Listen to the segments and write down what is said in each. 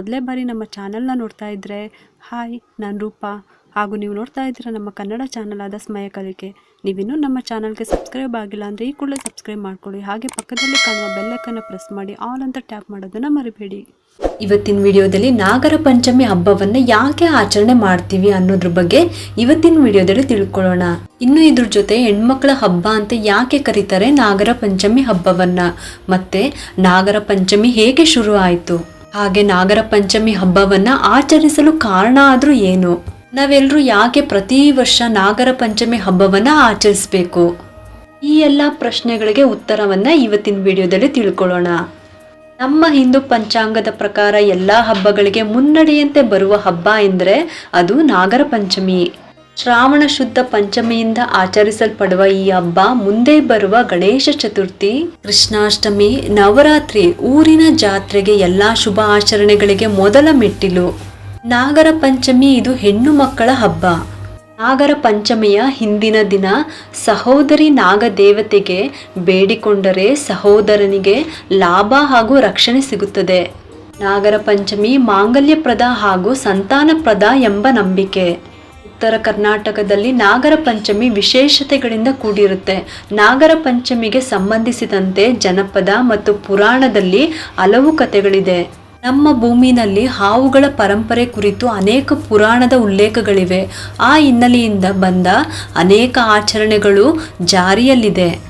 ಮೊದಲೇ ಬಾರಿ ನಮ್ಮ ಚಾನಲ್ನ ನೋಡ್ತಾ ಇದ್ದರೆ ಹಾಯ್, ನಾನು ರೂಪ. ಹಾಗೂ ನೀವು ನೋಡ್ತಾ ಇದ್ದೀರ ನಮ್ಮ ಕನ್ನಡ ಚಾನಲ್ ಆದ ಸ್ಮಯ ಕಲಿಕೆ. ನೀವಿನ್ನೂ ನಮ್ಮ ಚಾನಲ್ಗೆ ಸಬ್ಸ್ಕ್ರೈಬ್ ಆಗಿಲ್ಲ ಅಂದರೆ ಈ ಕೂಡಲೇ ಸಬ್ಸ್ಕ್ರೈಬ್ ಮಾಡ್ಕೊಳ್ಳಿ. ಹಾಗೆ ಪಕ್ಕದಲ್ಲಿ ಕಾಣುವ ಬೆಲ್ಲೈಕನ್ನು ಪ್ರೆಸ್ ಮಾಡಿ ಆಲ್ ಅಂತ ಟ್ಯಾಪ್ ಮಾಡೋದನ್ನು ಮರಿಬೇಡಿ. ಇವತ್ತಿನ ವಿಡಿಯೋದಲ್ಲಿ ನಾಗರ ಪಂಚಮಿ ಹಬ್ಬವನ್ನು ಯಾಕೆ ಆಚರಣೆ ಮಾಡ್ತೀವಿ ಅನ್ನೋದ್ರ ಬಗ್ಗೆ ಇವತ್ತಿನ ವಿಡಿಯೋದಲ್ಲಿ ತಿಳ್ಕೊಳ್ಳೋಣ. ಇನ್ನು ಇದ್ರ ಜೊತೆ ಹೆಣ್ಮಕ್ಳ ಹಬ್ಬ ಅಂತ ಯಾಕೆ ಕರೀತಾರೆ ನಾಗರ ಪಂಚಮಿ ಹಬ್ಬವನ್ನು? ಮತ್ತೆ ನಾಗರ ಪಂಚಮಿ ಹೇಗೆ ಶುರು ಆಯಿತು? ಹಾಗೆ ನಾಗರ ಪಂಚಮಿ ಹಬ್ಬವನ್ನ ಆಚರಿಸಲು ಕಾರಣ ಆದ್ರೂ ಏನು? ನಾವೆಲ್ಲರೂ ಯಾಕೆ ಪ್ರತಿ ವರ್ಷ ನಾಗರ ಪಂಚಮಿ ಹಬ್ಬವನ್ನ ಆಚರಿಸಬೇಕು? ಈ ಎಲ್ಲ ಪ್ರಶ್ನೆಗಳಿಗೆ ಉತ್ತರವನ್ನ ಇವತ್ತಿನ ವಿಡಿಯೋದಲ್ಲಿ ತಿಳ್ಕೊಳ್ಳೋಣ. ನಮ್ಮ ಹಿಂದೂ ಪಂಚಾಂಗದ ಪ್ರಕಾರ ಎಲ್ಲ ಹಬ್ಬಗಳಿಗೆ ಮುನ್ನಡೆಯಂತೆ ಬರುವ ಹಬ್ಬ ಎಂದರೆ ಅದು ನಾಗರ ಪಂಚಮಿ. ಶ್ರಾವಣ ಶುದ್ಧ ಪಂಚಮಿಯಿಂದ ಆಚರಿಸಲ್ಪಡುವ ಈ ಹಬ್ಬ ಮುಂದೆ ಬರುವ ಗಣೇಶ ಚತುರ್ಥಿ, ಕೃಷ್ಣಾಷ್ಟಮಿ, ನವರಾತ್ರಿ, ಊರಿನ ಜಾತ್ರೆಗೆ ಎಲ್ಲಾ ಶುಭ ಆಚರಣೆಗಳಿಗೆ ಮೊದಲ ಮೆಟ್ಟಿಲು. ನಾಗರ ಪಂಚಮಿ ಇದು ಹೆಣ್ಣು ಮಕ್ಕಳ ಹಬ್ಬ. ನಾಗರ ಪಂಚಮಿಯ ಹಿಂದಿನ ದಿನ ಸಹೋದರಿ ನಾಗದೇವತೆಗೆ ಬೇಡಿಕೊಂಡರೆ ಸಹೋದರನಿಗೆ ಲಾಭ ಹಾಗೂ ರಕ್ಷಣೆ ಸಿಗುತ್ತದೆ. ನಾಗರ ಪಂಚಮಿ ಮಾಂಗಲ್ಯಪ್ರದ ಹಾಗೂ ಸಂತಾನಪ್ರದ ಎಂಬ ನಂಬಿಕೆ. ಉತ್ತರ ಕರ್ನಾಟಕದಲ್ಲಿ ನಾಗರ ಪಂಚಮಿ ವಿಶೇಷತೆಗಳಿಂದ ಕೂಡಿರುತ್ತೆ. ನಾಗರ ಪಂಚಮಿಗೆ ಸಂಬಂಧಿಸಿದಂತೆ ಜನಪದ ಮತ್ತು ಪುರಾಣದಲ್ಲಿ ಹಲವು ಕಥೆಗಳಿದೆ. ನಮ್ಮ ಭೂಮಿನಲ್ಲಿ ಹಾವುಗಳ ಪರಂಪರೆ ಕುರಿತು ಅನೇಕ ಪುರಾಣದ ಉಲ್ಲೇಖಗಳಿವೆ. ಆ ಹಿನ್ನೆಲೆಯಿಂದ ಬಂದ ಅನೇಕ ಆಚರಣೆಗಳು ಜಾರಿಯಲ್ಲಿದೆ.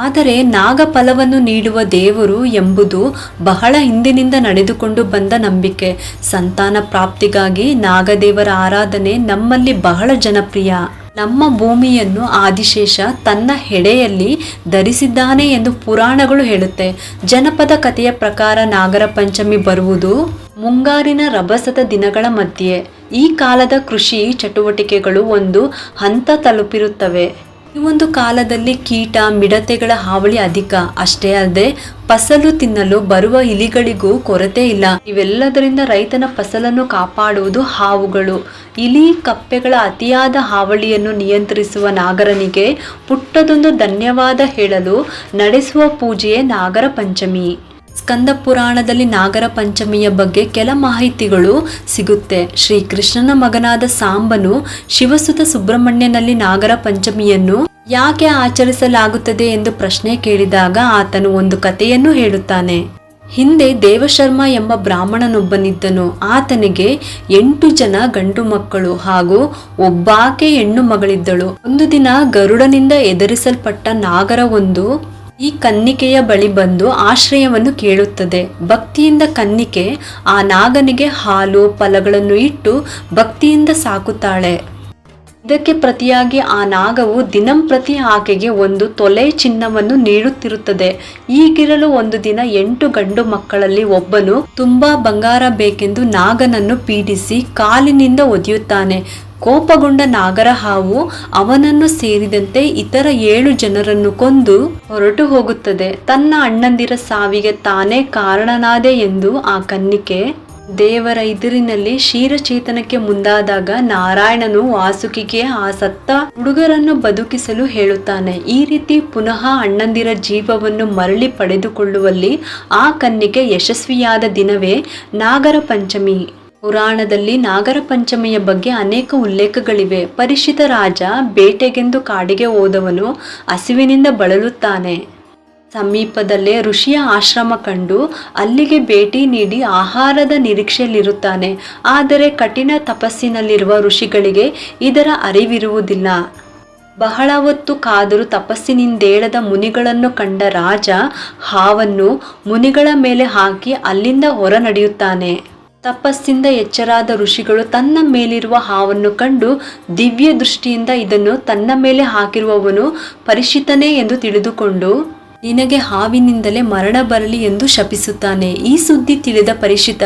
ಆದರೆ ನಾಗಫಲವನ್ನು ನೀಡುವ ದೇವರು ಎಂಬುದು ಬಹಳ ಹಿಂದಿನಿಂದ ನಡೆದುಕೊಂಡು ಬಂದ ನಂಬಿಕೆ. ಸಂತಾನ ಪ್ರಾಪ್ತಿಗಾಗಿ ನಾಗದೇವರ ಆರಾಧನೆ ನಮ್ಮಲ್ಲಿ ಬಹಳ ಜನಪ್ರಿಯ. ನಮ್ಮ ಭೂಮಿಯನ್ನು ಆದಿಶೇಷ ತನ್ನ ಹೆಡೆಯಲ್ಲಿ ಧರಿಸಿದ್ದಾನೆ ಎಂದು ಪುರಾಣಗಳು ಹೇಳುತ್ತೆ. ಜನಪದ ಕಥೆಯ ಪ್ರಕಾರ ನಾಗರ ಪಂಚಮಿ ಬರುವುದು ಮುಂಗಾರಿನ ರಭಸದ ದಿನಗಳ ಮಧ್ಯೆ. ಈ ಕಾಲದ ಕೃಷಿ ಚಟುವಟಿಕೆಗಳು ಒಂದು ಹಂತ ತಲುಪಿರುತ್ತವೆ. ಈ ಒಂದು ಕಾಲದಲ್ಲಿ ಕೀಟ, ಮಿಡತೆಗಳ ಹಾವಳಿ ಅಧಿಕ. ಅಷ್ಟೇ ಅಲ್ಲದೆ, ಫಸಲು ತಿನ್ನಲು ಬರುವ ಇಲಿಗಳಿಗೂ ಕೊರತೆ ಇಲ್ಲ. ಇವೆಲ್ಲದರಿಂದ ರೈತನ ಫಸಲನ್ನು ಕಾಪಾಡುವುದು ಹಾವುಗಳು. ಇಲಿ ಕಪ್ಪೆಗಳ ಅತಿಯಾದ ಹಾವಳಿಯನ್ನು ನಿಯಂತ್ರಿಸುವ ನಾಗರನಿಗೆ ಪುಟ್ಟದೊಂದು ಧನ್ಯವಾದ ಹೇಳಲು ನಡೆಸುವ ಪೂಜೆಯೇ ನಾಗರ ಪಂಚಮಿ. ಸ್ಕಂದ ಪುರಾಣದಲ್ಲಿ ನಾಗರ ಪಂಚಮಿಯ ಬಗ್ಗೆ ಕೆಲ ಮಾಹಿತಿಗಳು ಸಿಗುತ್ತೆ. ಶ್ರೀ ಕೃಷ್ಣನ ಮಗನಾದ ಸಾಂಬನು ಶಿವಸುತ ಸುಬ್ರಹ್ಮಣ್ಯನಲ್ಲಿ ನಾಗರ ಪಂಚಮಿಯನ್ನು ಯಾಕೆ ಆಚರಿಸಲಾಗುತ್ತದೆ ಎಂದು ಪ್ರಶ್ನೆ ಕೇಳಿದಾಗ ಆತನು ಒಂದು ಕಥೆಯನ್ನು ಹೇಳುತ್ತಾನೆ. ಹಿಂದೆ ದೇವಶರ್ಮ ಎಂಬ ಬ್ರಾಹ್ಮಣನೊಬ್ಬನಿದ್ದನು. ಆತನಿಗೆ ಎಂಟು ಜನ ಗಂಡು ಮಕ್ಕಳು ಹಾಗೂ ಒಬ್ಬಾಕೆ ಹೆಣ್ಣು ಮಗಳಿದ್ದಳು. ಒಂದು ದಿನ ಗರುಡನಿಂದ ಎದುರಿಸಲ್ಪಟ್ಟ ನಾಗರ ಒಂದು ಈ ಕನ್ನಿಕೆಯ ಬಳಿ ಬಂದು ಆಶ್ರಯವನ್ನು ಕೇಳುತ್ತದೆ. ಭಕ್ತಿಯಿಂದ ಕನ್ನಿಕೆ ಆ ನಾಗನಿಗೆ ಹಾಲು, ಫಲಗಳನ್ನು ಇಟ್ಟು ಭಕ್ತಿಯಿಂದ ಸಾಕುತ್ತಾಳೆ. ಇದಕ್ಕೆ ಪ್ರತಿಯಾಗಿ ಆ ನಾಗವು ದಿನಂಪ್ರತಿ ಆಕೆಗೆ ಒಂದು ತೊಲೆ ಚಿನ್ನವನ್ನು ನೀಡುತ್ತಿರುತ್ತದೆ. ಈಗಿರಲು ಒಂದು ದಿನ ಎಂಟು ಗಂಡು ಮಕ್ಕಳಲ್ಲಿ ಒಬ್ಬನು ತುಂಬಾ ಬಂಗಾರ ಬೇಕೆಂದು ನಾಗನನ್ನು ಪೀಡಿಸಿ ಕಾಲಿನಿಂದ ಒದೆಯುತ್ತಾನೆ. ಕೋಪಗೊಂಡ ನಾಗರ ಹಾವು ಅವನನ್ನು ಸೇರಿದಂತೆ ಇತರ ಏಳು ಜನರನ್ನು ಕೊಂದು ಹೊರಟು ಹೋಗುತ್ತದೆ. ತನ್ನ ಅಣ್ಣಂದಿರ ಸಾವಿಗೆ ತಾನೇ ಕಾರಣನಾದೆ ಎಂದು ಆ ಕನ್ನಿಕೆ ದೇವರ ಇದಿರಿನಲ್ಲಿ ಶೀರಚೇತನಕ್ಕೆ ಮುಂದಾದಾಗ ನಾರಾಯಣನು ವಾಸುಕಿಗೆ ಆ ಸತ್ತ ಹುಡುಗರನ್ನು ಬದುಕಿಸಲು ಹೇಳುತ್ತಾನೆ. ಈ ರೀತಿ ಪುನಃ ಅಣ್ಣಂದಿರ ಜೀವವನ್ನು ಮರಳಿ ಪಡೆದುಕೊಳ್ಳುವಲ್ಲಿ ಆ ಕನ್ನಿಕೆ ಯಶಸ್ವಿಯಾದ ದಿನವೇ ನಾಗರ ಪಂಚಮಿ ಪುರಾಣದಲ್ಲಿ ನಾಗರ ಪಂಚಮಿಯ ಬಗ್ಗೆ ಅನೇಕ ಉಲ್ಲೇಖಗಳಿವೆ. ಪರಿಶಿತ ರಾಜ ಬೇಟೆಗೆಂದು ಕಾಡಿಗೆ ಹೋದವನು ಹಸಿವಿನಿಂದ ಬಳಲುತ್ತಾನೆ. ಸಮೀಪದಲ್ಲೇ ಋಷಿಯ ಆಶ್ರಮ ಕಂಡು ಅಲ್ಲಿಗೆ ಭೇಟಿ ನೀಡಿ ಆಹಾರದ ನಿರೀಕ್ಷೆಯಲ್ಲಿರುತ್ತಾನೆ. ಆದರೆ ಕಠಿಣ ತಪಸ್ಸಿನಲ್ಲಿರುವ ಋಷಿಗಳಿಗೆ ಇದರ ಅರಿವಿರುವುದಿಲ್ಲ. ಬಹಳ ಹೊತ್ತು ಕಾದರೂ ತಪಸ್ಸಿನಿಂದೇಳದ ಮುನಿಗಳನ್ನು ಕಂಡ ರಾಜ ಹಾವನ್ನು ಮುನಿಗಳ ಮೇಲೆ ಹಾಕಿ ಅಲ್ಲಿಂದ ಹೊರ ನಡೆಯುತ್ತಾನೆ ತಪಸ್ಸಿಂದ ಎಚ್ಚರಾದ ಋಷಿಗಳು ತನ್ನ ಮೇಲಿರುವ ಹಾವನ್ನು ಕಂಡು ದಿವ್ಯ ದೃಷ್ಟಿಯಿಂದ ಇದನ್ನು ತನ್ನ ಮೇಲೆ ಹಾಕಿರುವವನು ಪರಿಚಿತನೇ ಎಂದು ತಿಳಿದುಕೊಂಡು ನಿನಗೆ ಹಾವಿನಿಂದಲೇ ಮರಣ ಬರಲಿ ಎಂದು ಶಪಿಸುತ್ತಾನೆ. ಈ ಸುದ್ದಿ ತಿಳಿದ ಪರಿಚಿತ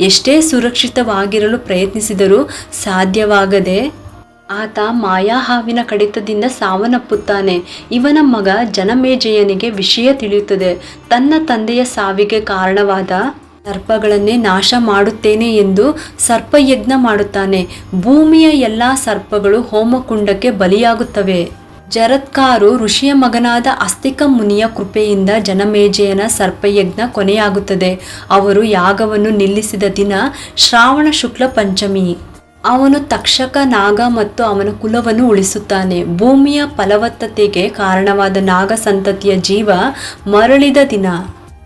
ಎಷ್ಟೇ ಸುರಕ್ಷಿತವಾಗಿರಲು ಪ್ರಯತ್ನಿಸಿದರೂ ಸಾಧ್ಯವಾಗದೆ ಆತ ಮಾಯಾ ಹಾವಿನ ಕಡಿತದಿಂದ ಸಾವನ್ನಪ್ಪುತ್ತಾನೆ. ಇವನ ಮಗ ಜನಮೇಜಯನಿಗೆ ವಿಷಯ ತಿಳಿಯುತ್ತದೆ. ತನ್ನ ತಂದೆಯ ಸಾವಿಗೆ ಕಾರಣವಾದ ಸರ್ಪಗಳನ್ನೇ ನಾಶ ಮಾಡುತ್ತೇನೆ ಎಂದು ಸರ್ಪಯಜ್ಞ ಮಾಡುತ್ತಾನೆ. ಭೂಮಿಯ ಎಲ್ಲ ಸರ್ಪಗಳು ಹೋಮಕುಂಡಕ್ಕೆ ಬಲಿಯಾಗುತ್ತವೆ. ಜರತ್ಕಾರು ಋಷಿಯ ಮಗನಾದ ಅಸ್ತಿಕ ಮುನಿಯ ಕೃಪೆಯಿಂದ ಜನಮೇಜಯನ ಸರ್ಪಯಜ್ಞ ಕೊನೆಯಾಗುತ್ತದೆ. ಅವರು ಯಾಗವನ್ನು ನಿಲ್ಲಿಸಿದ ದಿನ ಶ್ರಾವಣ ಶುಕ್ಲ ಪಂಚಮಿ. ಅವನು ತಕ್ಷಕ ನಾಗ ಮತ್ತು ಅವನ ಕುಲವನ್ನು ಉಳಿಸುತ್ತಾನೆ. ಭೂಮಿಯ ಫಲವತ್ತತೆಗೆ ಕಾರಣವಾದ ನಾಗ ಸಂತತಿಯ ಜೀವ ಮರಳಿದ ದಿನ.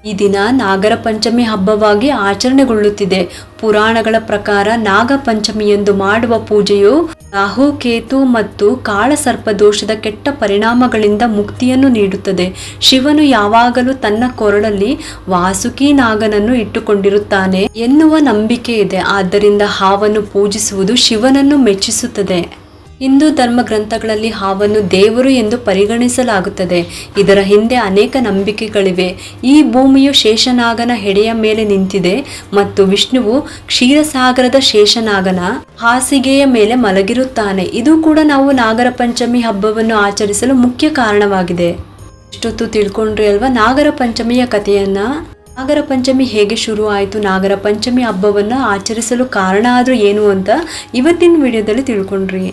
ಈ ದಿನ ನಾಗರ ಪಂಚಮಿ ಹಬ್ಬವಾಗಿ ಆಚರಣೆಗೊಳ್ಳುತ್ತಿದೆ. ಪುರಾಣಗಳ ಪ್ರಕಾರ ನಾಗ ಪಂಚಮಿಯಂದು ಮಾಡುವ ಪೂಜೆಯು ರಾಹು ಕೇತು ಮತ್ತು ಕಾಳಸರ್ಪ ದೋಷದ ಕೆಟ್ಟ ಪರಿಣಾಮಗಳಿಂದ ಮುಕ್ತಿಯನ್ನು ನೀಡುತ್ತದೆ. ಶಿವನು ಯಾವಾಗಲೂ ತನ್ನ ಕೊರಳಲ್ಲಿ ವಾಸುಕಿ ನಾಗನನ್ನು ಇಟ್ಟುಕೊಂಡಿರುತ್ತಾನೆ ಎನ್ನುವ ನಂಬಿಕೆ ಇದೆ. ಆದ್ದರಿಂದ ಹಾವನ್ನು ಪೂಜಿಸುವುದು ಶಿವನನ್ನು ಮೆಚ್ಚಿಸುತ್ತದೆ. ಹಿಂದೂ ಧರ್ಮ ಗ್ರಂಥಗಳಲ್ಲಿ ಹಾವನ್ನು ದೇವರು ಎಂದು ಪರಿಗಣಿಸಲಾಗುತ್ತದೆ. ಇದರ ಹಿಂದೆ ಅನೇಕ ನಂಬಿಕೆಗಳಿವೆ. ಈ ಭೂಮಿಯು ಶೇಷನಾಗನ ಹೆಡೆಯ ಮೇಲೆ ನಿಂತಿದೆ ಮತ್ತು ವಿಷ್ಣುವು ಕ್ಷೀರಸಾಗರದ ಶೇಷನಾಗನ ಹಾಸಿಗೆಯ ಮೇಲೆ ಮಲಗಿರುತ್ತಾನೆ. ಇದು ಕೂಡ ನಾವು ನಾಗರ ಪಂಚಮಿ ಹಬ್ಬವನ್ನು ಆಚರಿಸಲು ಮುಖ್ಯ ಕಾರಣವಾಗಿದೆ. ಇಷ್ಟೊತ್ತು ತಿಳ್ಕೊಂಡ್ರಿ ಅಲ್ವಾ? ನಾಗರ ಪಂಚಮಿಯ ಕಥೆಯನ್ನ. ನಾಗರ ಪಂಚಮಿ ಹೇಗೆ ಶುರು ಆಯಿತು? ನಾಗರ ಪಂಚಮಿ ಹಬ್ಬವನ್ನು ಆಚರಿಸಲು ಕಾರಣ ಆದರೂ ಏನು ಅಂತ ಇವತ್ತಿನ ವಿಡಿಯೋದಲ್ಲಿ ತಿಳ್ಕೊಂಡ್ರಿ.